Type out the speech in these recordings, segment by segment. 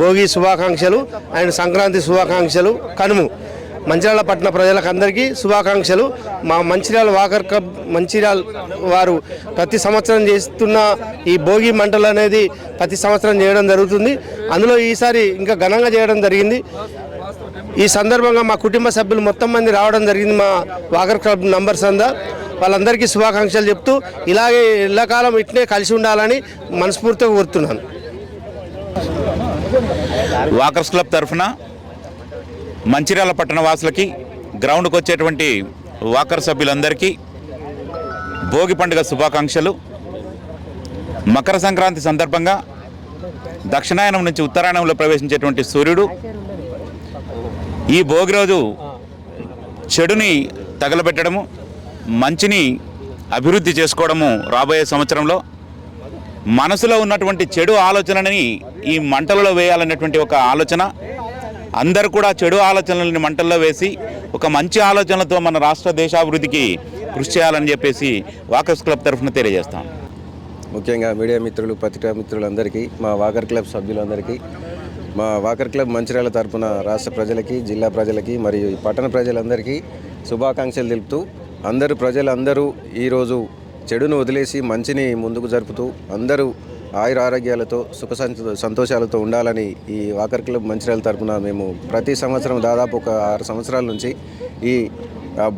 భోగి శుభాకాంక్షలు అండ్ సంక్రాంతి శుభాకాంక్షలు కనుము. మంచిర్యాల పట్టణ ప్రజలకందరికీ శుభాకాంక్షలు. మా మంచిర్యాల వాకర్ క్లబ్ మంచిర్యాల వారు ప్రతి సంవత్సరం చేస్తున్న ఈ భోగి మంటలు అనేది ప్రతి సంవత్సరం చేయడం జరుగుతుంది. అందులో ఈసారి ఇంకా ఘనంగా చేయడం జరిగింది. ఈ సందర్భంగా మా కుటుంబ సభ్యులు మొత్తం మంది రావడం జరిగింది మా వాకర్ క్లబ్ నంబర్స్ అందా వాళ్ళందరికీ శుభాకాంక్షలు చెప్తూ ఇలాగే ఎల్లకాలం ఇట్నే కలిసి ఉండాలని మనస్ఫూర్తిగా కోరుతున్నాను. వాకర్స్ క్లబ్ తరఫున మంచిర్యాల పట్టణ వాసులకి గ్రౌండ్కి వచ్చేటువంటి వాకర్ సభ్యులందరికీ భోగి పండుగ శుభాకాంక్షలు. మకర సంక్రాంతి సందర్భంగా దక్షిణాయనం నుంచి ఉత్తరాయణంలో ప్రవేశించేటువంటి సూర్యుడు ఈ భోగి రోజు చెడుని తగలబెట్టడము మంచిని అభివృద్ధి చేసుకోవడము రాబోయే సంవత్సరంలో మనసులో ఉన్నటువంటి చెడు ఆలోచనని ఈ మంటలలో వేయాలనేటువంటి ఒక ఆలోచన. అందరూ కూడా చెడు ఆలోచనలని మంటల్లో వేసి ఒక మంచి ఆలోచనలతో మన రాష్ట్ర దేశాభివృద్ధికి కృషి చేయాలని చెప్పేసి వాకర్స్ క్లబ్ తరఫున తెలియజేస్తాం. ముఖ్యంగా మీడియా మిత్రులు పత్రికా మిత్రులందరికీ మా వాకర్ క్లబ్ సభ్యులందరికీ మా వాకర్ క్లబ్ మంచిర్యాల తరఫున రాష్ట్ర ప్రజలకి జిల్లా ప్రజలకి మరియు పట్టణ ప్రజలందరికీ శుభాకాంక్షలు తెలుపుతూ అందరూ ప్రజలందరూ ఈరోజు చెడును వదిలేసి మంచిని ముందుకు జరుపుతూ అందరూ ఆయుర ఆరోగ్యాలతో సుఖ సంతోషాలతో ఉండాలని ఈ వాకర్ క్లబ్ మంచిర్యాల తరపున మేము ప్రతి సంవత్సరం దాదాపు ఒక ఆరు సంవత్సరాల నుంచి ఈ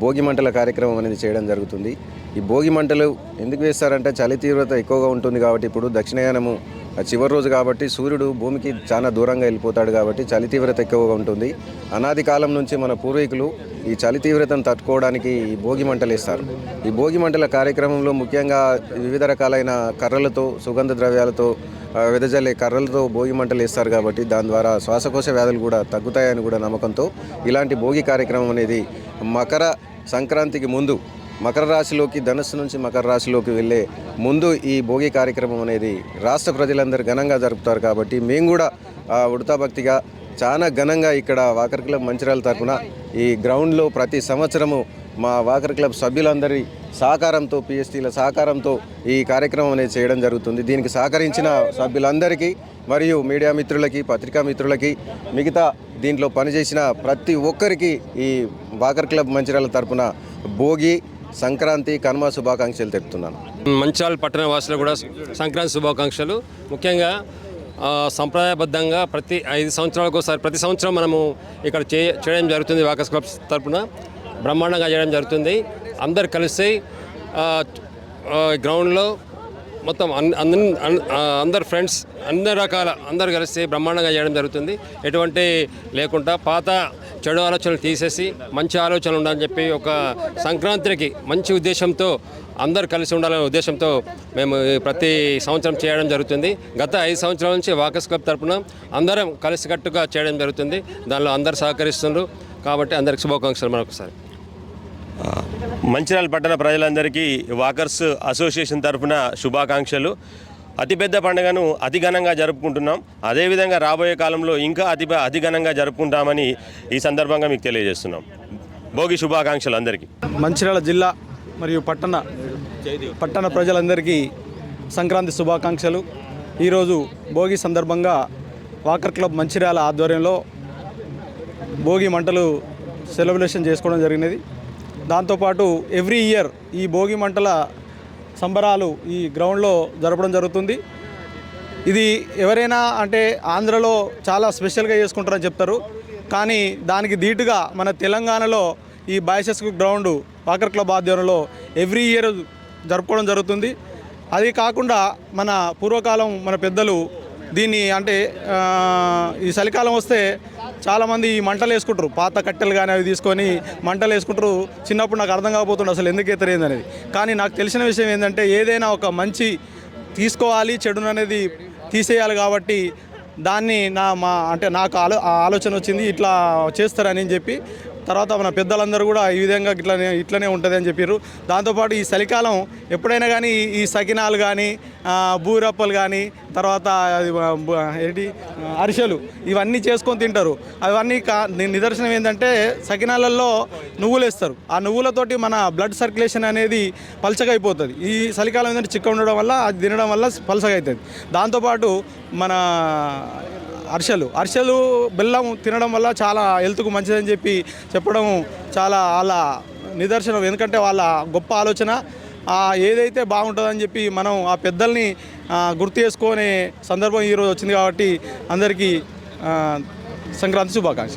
భోగి మంటల కార్యక్రమం అనేది చేయడం జరుగుతుంది. ఈ భోగి మంటలు ఎందుకు వేస్తారంటే చలి తీవ్రత ఎక్కువగా ఉంటుంది కాబట్టి ఇప్పుడు దక్షిణాయనము చివరి రోజు కాబట్టి సూర్యుడు భూమికి చాలా దూరంగా వెళ్ళిపోతాడు కాబట్టి చలి తీవ్రత ఎక్కువగా ఉంటుంది. అనాది కాలం నుంచి మన పూర్వీకులు ఈ చలి తీవ్రతను తట్టుకోవడానికి ఈ భోగి మంటలు వేస్తారు. ఈ భోగి మంటల కార్యక్రమంలో ముఖ్యంగా వివిధ రకాలైన కర్రలతో సుగంధ ద్రవ్యాలతో వెదజల్లే కర్రలతో భోగి మంటలు వేస్తారు కాబట్టి దాని ద్వారా శ్వాసకోశ వ్యాధులు కూడా తగ్గుతాయని కూడా నమ్మకంతో ఇలాంటి భోగి కార్యక్రమం అనేది మకర సంక్రాంతికి ముందు మకర రాశిలోకి ధనుస్సు నుంచి మకర రాశిలోకి వెళ్ళే ముందు ఈ భోగి కార్యక్రమం అనేది రాష్ట్ర ప్రజలందరూ ఘనంగా జరుపుతారు కాబట్టి మేము కూడా ఉడతా భక్తిగా చాలా ఘనంగా ఇక్కడ వాకర్ క్లబ్ మంచిర్యాల తరపున ఈ గ్రౌండ్లో ప్రతి సంవత్సరము మా వాకర్ క్లబ్ సభ్యులందరి సహకారంతో పిఎస్టీల సహకారంతో ఈ కార్యక్రమం అనేది చేయడం జరుగుతుంది. దీనికి సహకరించిన సభ్యులందరికీ మరియు మీడియా మిత్రులకి పత్రికా మిత్రులకి మిగతా దీంట్లో పనిచేసిన ప్రతి ఒక్కరికి ఈ వాకర్ క్లబ్ మంచిర్యాల తరపున భోగి సంక్రాంతి కనుమ శుభాకాంక్షలు తెలుపుతున్నాను. మంచాల్ పట్టణ వాసులు కూడా సంక్రాంతి శుభాకాంక్షలు. ముఖ్యంగా సంప్రదాయబద్ధంగా ప్రతి ఐదు సంవత్సరాలకు ఒకసారి ప్రతి సంవత్సరం మనము ఇక్కడ చే చేయడం జరుగుతుంది వాకర్స్ క్లబ్స్ తరపున. బ్రహ్మాండంగా చేయడం జరుగుతుంది. అందరు కలిసి గ్రౌండ్లో మొత్తం అన్ అందరి అన్- అందరు ఫ్రెండ్స్ అన్ని రకాల అందరు కలిసి బ్రహ్మాండంగా చేయడం జరుగుతుంది. ఎటువంటి లేకుండా పాత చెడు ఆలోచనలు తీసేసి మంచి ఆలోచనలు ఉండాలని చెప్పి ఒక సంక్రాంతికి మంచి ఉద్దేశంతో అందరు కలిసి ఉండాలనే ఉద్దేశంతో మేము ప్రతి సంవత్సరం చేయడం జరుగుతుంది. గత ఐదు సంవత్సరాల నుంచి వాకర్స్ క్లబ్ తరపున అందరం కలిసికట్టుగా చేయడం జరుగుతుంది. దానిలో అందరు సహకరిస్తున్నారు కాబట్టి అందరికి శుభాకాంక్షలు మరొకసారి. మంచిర్యాల పట్టణ ప్రజలందరికీ వాకర్స్ అసోసియేషన్ తరఫున శుభాకాంక్షలు. అతిపెద్ద పండుగను అతి ఘనంగా జరుపుకుంటున్నాం. అదేవిధంగా రాబోయే కాలంలో ఇంకా అతి అతి ఘనంగా జరుపుకుంటామని ఈ సందర్భంగా మీకు తెలియజేస్తున్నాం. భోగి శుభాకాంక్షలు అందరికీ. మంచిర్యాల జిల్లా మరియు పట్టణ పట్టణ ప్రజలందరికీ సంక్రాంతి శుభాకాంక్షలు. ఈరోజు భోగి సందర్భంగా వాకర్ క్లబ్ మంచిర్యాల ఆధ్వర్యంలో భోగి మంటలు సెలబ్రేషన్ చేసుకోవడం జరిగినది. దాంతోపాటు ఎవ్రీ ఇయర్ ఈ భోగి మంటల సంబరాలు ఈ గ్రౌండ్లో జరపడం జరుగుతుంది. ఇది ఎవరైనా అంటే ఆంధ్రలో చాలా స్పెషల్గా చేసుకుంటారని చెప్తారు. కానీ దానికి ధీటుగా మన తెలంగాణలో ఈ బాయ్సెస్ గ్రౌండ్ వాకర్ క్లబ్ ఆధ్వర్యంలో ఎవ్రీ ఇయర్ జరుపుకోవడం జరుగుతుంది. అది కాకుండా మన పూర్వకాలం మన పెద్దలు దీన్ని అంటే ఈ చలికాలం వస్తే చాలామంది ఈ మంటలు వేసుకుంటారు. పాత కట్టెలు కానీ అవి తీసుకొని మంటలు వేసుకుంటారు. చిన్నప్పుడు నాకు అర్థం కాకపోతుండే అసలు ఎందుకు ఎత్తరేంది అనేది కానీ నాకు తెలిసిన విషయం ఏంటంటే ఏదైనా ఒక మంచి తీసుకోవాలి చెడును అనేది తీసేయాలి కాబట్టి దాన్ని నా మా అంటే నాకు ఆలో ఆ ఆలోచన వచ్చింది ఇట్లా చేస్తారని చెప్పి తర్వాత మన పెద్దలందరూ కూడా ఈ విధంగా ఇట్లనే ఇట్లనే ఉంటుంది అని చెప్పారు దాంతోపాటు ఈ చలికాలం ఎప్పుడైనా కానీ ఈ- సకినాలు కానీ బూరప్పలు కానీ తర్వాత ఏంటి అరిసెలు ఇవన్నీ చేసుకొని తింటారు. అవన్నీ కా నిదర్శనం ఏంటంటే సకినాలలో నువ్వులు వేస్తారు. ఆ నువ్వులతోటి మన బ్లడ్ సర్క్యులేషన్ అనేది పలచగా అయిపోతుంది ఈ చలికాలం ఏంటంటే చిక్క ఉండడం వల్ల అది తినడం వల్ల పలసగా అవుతుంది దాంతోపాటు మన అరిసెలు అరిసెలు బెల్లం తినడం వల్ల చాలా హెల్త్కు మంచిదని చెప్పి చెప్పడం చాలా వాళ్ళ నిదర్శనం. ఎందుకంటే వాళ్ళ గొప్ప ఆలోచన ఏదైతే బాగుంటుందని చెప్పి మనం ఆ పెద్దల్ని గుర్తు చేసుకునే సందర్భం ఈరోజు వచ్చింది కాబట్టి అందరికీ సంక్రాంతి శుభాకాంక్షలు.